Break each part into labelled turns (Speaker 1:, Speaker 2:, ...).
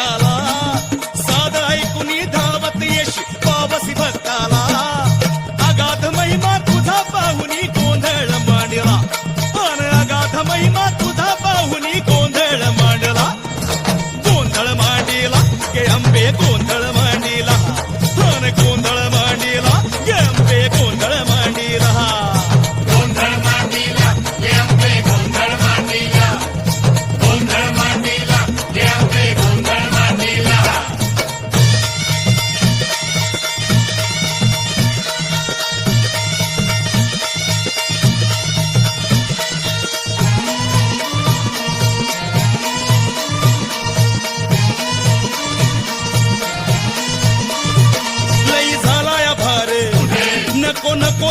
Speaker 1: पावसी भक्ताला साधा ऐकुनी धावत येशी पावसी भक्ताला अगाध महिमा तुझा पाहुनी गोंधळ मांडला अन अगाध महिमा तुझा पाहुनी गोंधळ मांडला गोंधळ मांडला गे अंबे गोंधळ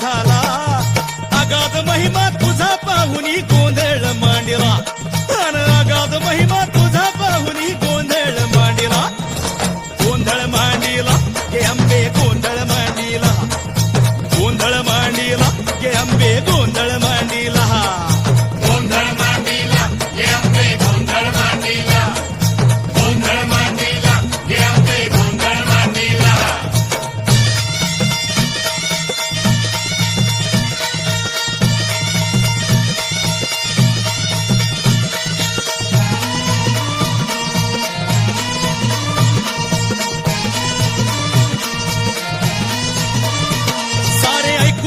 Speaker 1: झाला. अगाध महिमा तुझा पाहुनी गोंधळ मांडला अन अगाध महिमा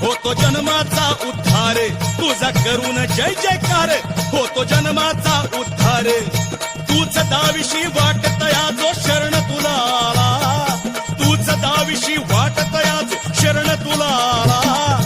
Speaker 1: होतो जन्माचा उद्धार. तुझा करून जय जयकार. होतो जन्माचा उद्धार. तूच दाविशी वाट तया जो शरण तुला आला तूच दाविशी वाट तया जो शरण तुला आला